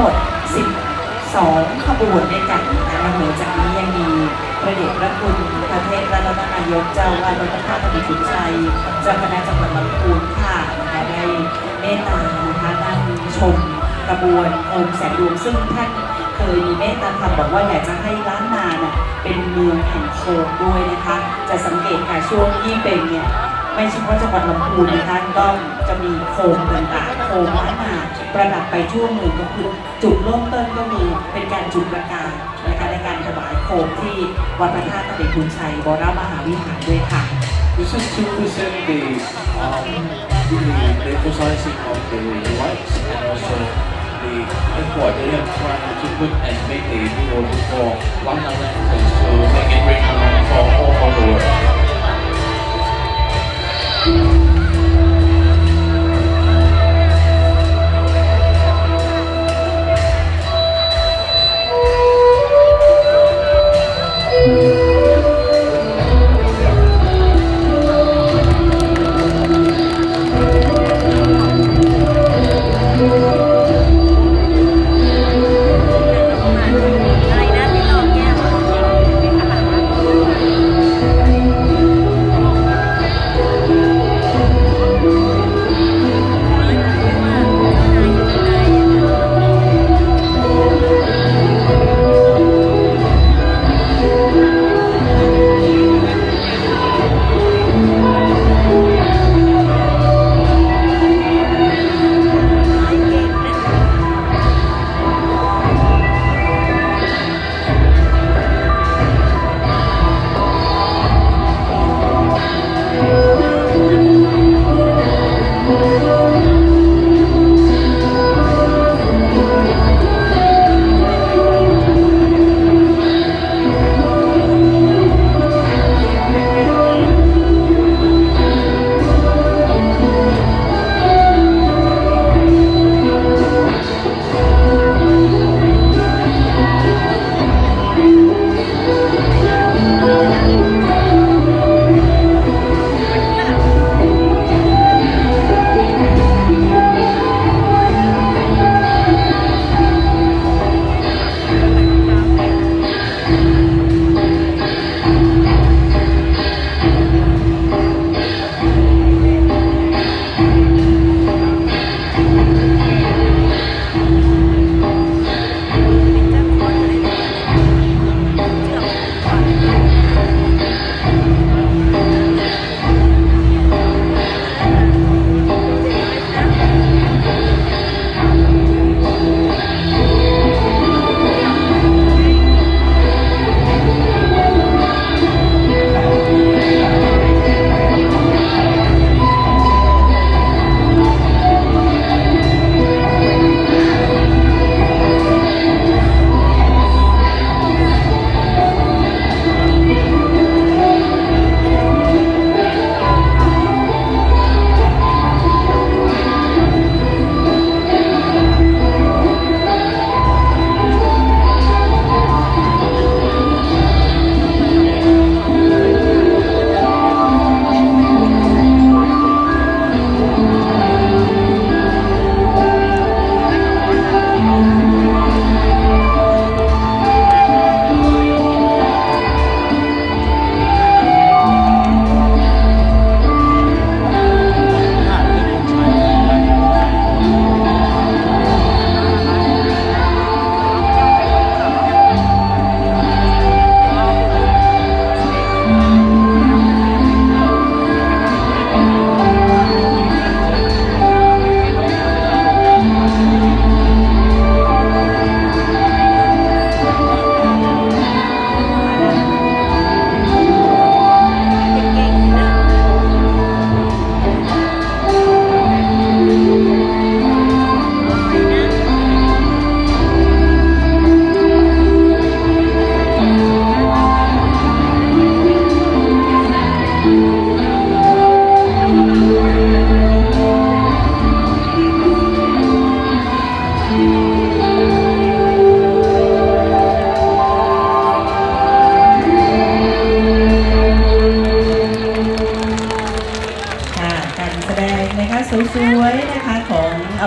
หมด 12 ขบวนด้วยกันนะคะนอกเหนือจากนี้ยังมีพระเดชพระคุณพระเทพรัตนนายกเจ้าวาดวัดพระธาตุพนมขุนชัยเจ้าคณะจังหวัดลำพูนค่ะนะคะได้เมตตานะคะนั่งชมกระบวนโอมแสนดวงซึ่งท่านเคยมีเมตตาธรรมบอกว่าอยากจะให้ล้านนาน่ะเป็นเมืองแห่งโคมด้วยนะคะ จะสังเกตค่ะช่วงยี่เป็งเนี่ยไม่เฉพาะจังหวัดลำพูนนะคะก็จะมีโคมต่างๆโคมล้านนา ประดับไปทั่วเมืองก็คือจุดเริ่มต้นก็มีเป็นการจุดประกาศนะคะในการถวายโคมที่วัดพระธาตุตะเบกุนชัยวรมหาวิหารด้วยค่ะ This is to present the, um, the, emphasizing of the rights and also the effort they have tried to put and make the video for one language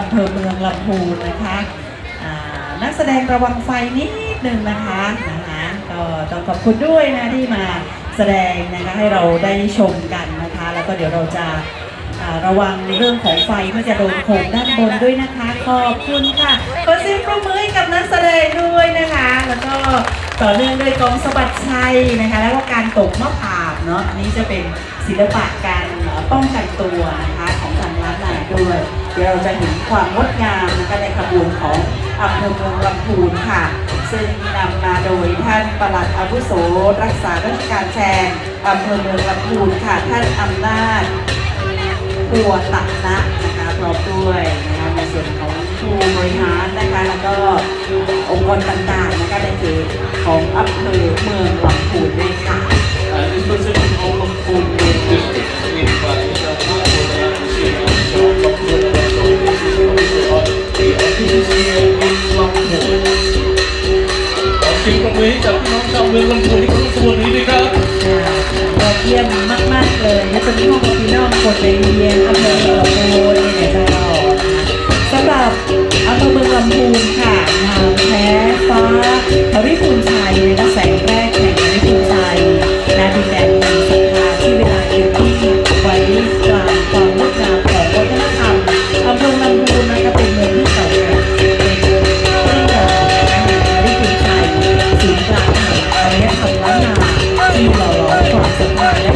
อำเภอเมืองลำพูนนะคะนักแสดงระวังไฟนิดหนึ่งนะคะนะคะก็ต้องขอบคุณด้วยนะที่มาแสดงนะคะให้เราได้ชมกันนะคะ แล้วก็เดี๋ยวเราจะระวังเรื่องของไฟเมื่อจะโดนโขงด้านบนด้วยนะคะ ขอบคุณค่ะขอเสียงปรบมือให้กับนักแสดงด้วยนะคะ แล้วก็ต่อเนื่องด้วยกองสบัดชัยนะคะ แล้วก็การตกมะพร้าว เนาะอันนี้จะเป็นศิลปะการป้องกันตัวนะคะของทางล้านนาด้วยเดี๋ยวเราจะเห็นความงดงามนะคะในขบวนของอำเภอเมืองลำพูนค่ะ ซึ่งนำมาโดยท่านปลัดอาวุโส รักษาราชการแทนอำเภอเมืองลำพูนค่ะท่านอำนาจปัวตักนะนะคะพร้อมด้วยนะคะในส่วนของผู้บริหารนะคะแล้วก็องค์กรต่างๆนะคะในเขตของอำเภอเมืองลำพูน คนไปเรียนอำเภอเมืองลำพูนเนี่ยเจ้าสำหรับอำเภอเมืองลำพูนค่ะนางแพ้ฟ้าปริภูลชัยนะคะ